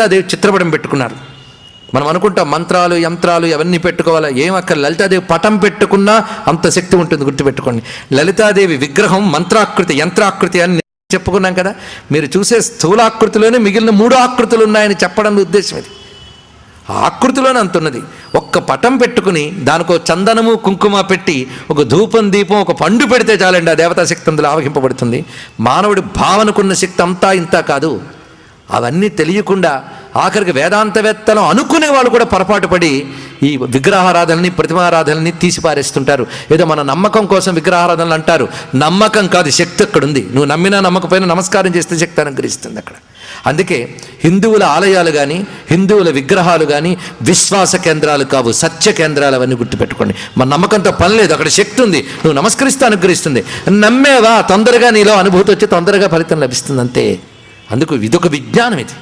లలితాదేవి చిత్రపటం పెట్టుకున్నారు. మనం అనుకుంటాం మంత్రాలు యంత్రాలు అవన్నీ పెట్టుకోవాలా? ఏం అక్కడ లలితాదేవి పటం పెట్టుకున్నా అంత శక్తి ఉంటుంది గుర్తుపెట్టుకోండి. లలితాదేవి విగ్రహం మంత్రాకృతి యంత్రాకృతి అని చెప్పుకున్నాం కదా? మీరు చూసే స్థూలాకృతిలోనే మిగిలిన మూడు ఆకృతులు ఉన్నాయని చెప్పడం ఉద్దేశం ఇది. ఆకృతిలోనే అంత ఉన్నది. ఒక్క పటం పెట్టుకుని దానికో చందనము కుంకుమ పెట్టి ఒక ధూపం దీపం ఒక పండు పెడితే చాలండి ఆ దేవతాశక్తి అందులో ఆవహింపబడుతుంది. మానవుడి భావనకున్న శక్తి అంతా ఇంత కాదు. అవన్నీ తెలియకుండా ఆఖరికి వేదాంతవేత్తలు అనుకునే వాళ్ళు కూడా పొరపాటు పడి ఈ విగ్రహారాధనని ప్రతిమారాధనని తీసిపారేస్తుంటారు. ఏదో మన నమ్మకం కోసం విగ్రహారాధనలు అంటారు. నమ్మకం కాదు శక్తి అక్కడ ఉంది నువ్వు నమ్మినా నమ్మకపోయినా నమస్కారం చేస్తే శక్తి అనుగ్రహిస్తుంది అక్కడ. అందుకే హిందువుల ఆలయాలు కానీ హిందువుల విగ్రహాలు కానీ విశ్వాస కేంద్రాలు కావు. సత్య కేంద్రాలు అవన్నీ గుర్తుపెట్టుకోండి. మన నమ్మకంతో పని లేదు. అక్కడ శక్తి ఉంది. నువ్వు నమస్కరిస్తే అనుగ్రహిస్తుంది. నమ్మేవా? తొందరగా నీలో అనుభూతి వచ్చి తొందరగా ఫలితం లభిస్తుంది అంతే అందుకు ఇదొక విజ్ఞానం ఇది